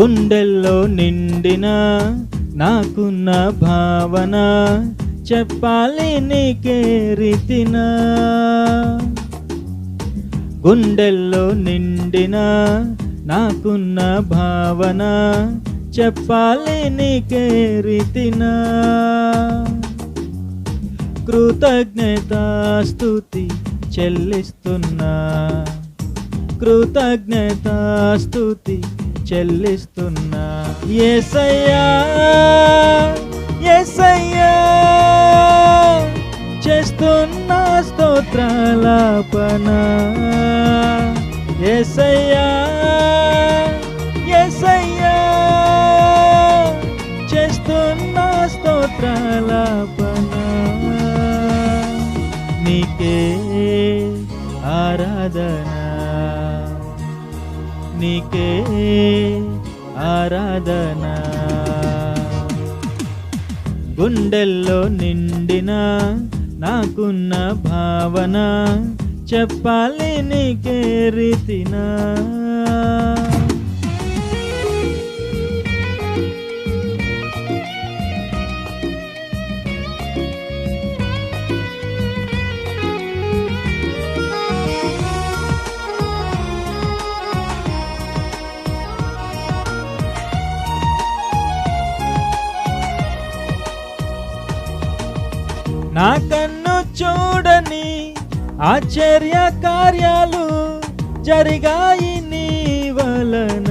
గుండెల్లో నిండిన నాకున్న భావన చెప్పాలి నీకే రీతిన. గుండెల్లో నిండిన నాకున్న భావన చెప్పాలి నీకే రీతినా. కృతజ్ఞతాస్తుతి చెల్లిస్తున్నా. కృతజ్ఞతాస్తుతి చెల్లిస్తున్నా. ఏసయ్యా ఏసయ్యా చేస్తున్నా స్తోత్రాలాపన ఏసయ్యా ఏసయ్యా చేస్తున్నా స్తోత్రాలాపన నీకే ఆరాధన. నీకే ఆరాధన. గుండెల్లో నిండిన నాకున్న భావన చెప్పాలి నీకే రీతినా. నా కన్ను చూడని ఆశ్చర్య కార్యాలు జరిగాయి నీ వలన.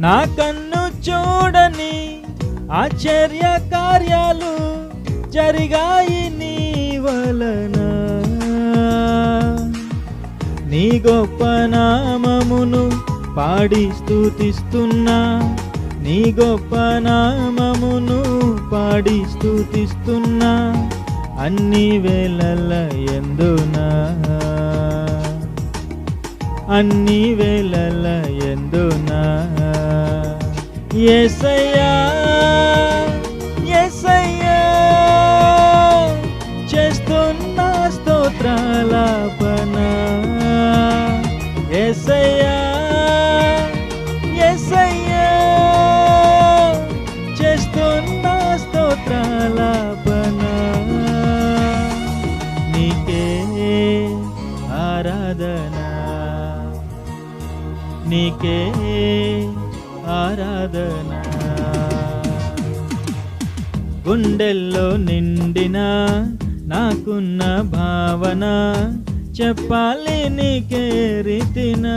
నా కన్ను చూడని ఆశ్చర్య కార్యాలు జరిగాయి నీ వలన. నీ గొప్ప నామమును పాడి స్థుతిస్తున్నా నీ గొప్ప నామమును పాడి స్థుతిస్తున్నా అన్ని వేళల ఎందునా? అన్ని వేళల ఎందునా? ఎసయ్యా నీకే ఆరాధన. గుండెల్లో నిండిన నాకున్న భావన చెప్పాలి నీకే రీతినా.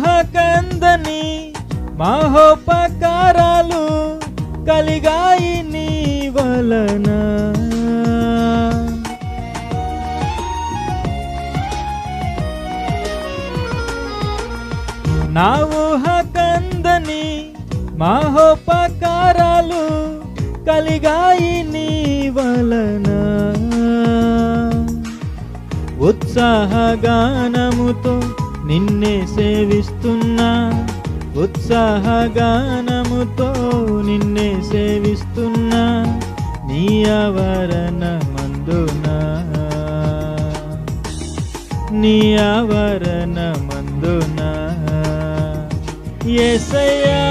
ఊహ మహోపకారాలు కలిగాయి నీ వలన. నా ఊహకందని మహోపకారాలు కలిగాయి నీ వలన. ఉత్సాహగానముతో నిన్నే సేవిస్తున్నా ఉత్సాహగానముతో నిన్నే సేవిస్తున్నా నీ ఆవరణ మందునా నీ ఆవరణ మందునా ఎసయ్యా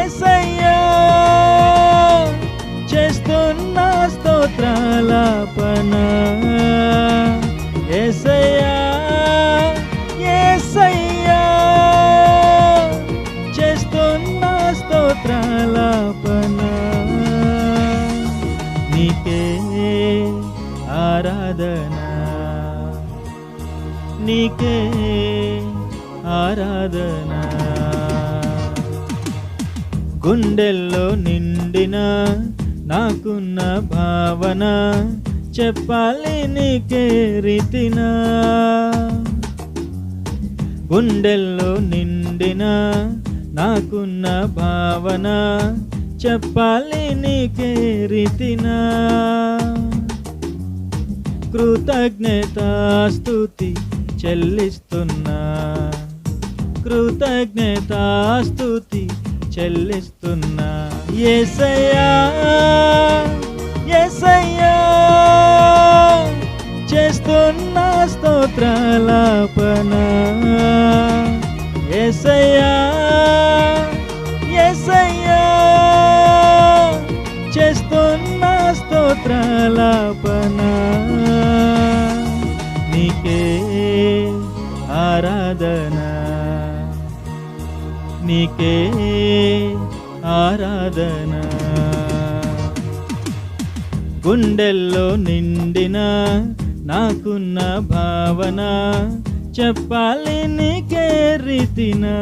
ఎసయ్యా చేస్తున్న స్తోత్రాలాపన నీకే ఆరాధన గుండెల్లో నిండిన నాకున్న భావన చెప్పాలి నీకే రీతినా? గుండెల్లో నిండిన నాకున్న భావన చెప్పాలి నీకే రీతినా? కృతజ్ఞతాస్తుతి చెల్లిస్తున్నా. కృతజ్ఞతాస్తుతి చెల్లిస్తున్నా. ఎసయ్యా ఎసయ్యా చేస్తున్న స్తోత్రాలాపన. ఎసయ్యా ఎసయ్యా చేస్తున్న స్తోత్రాలాపన. నీకే ఆరాధన. గుండెల్లో నిండిన నాకున్న భావన చెప్పాలి నీకే రీతినా.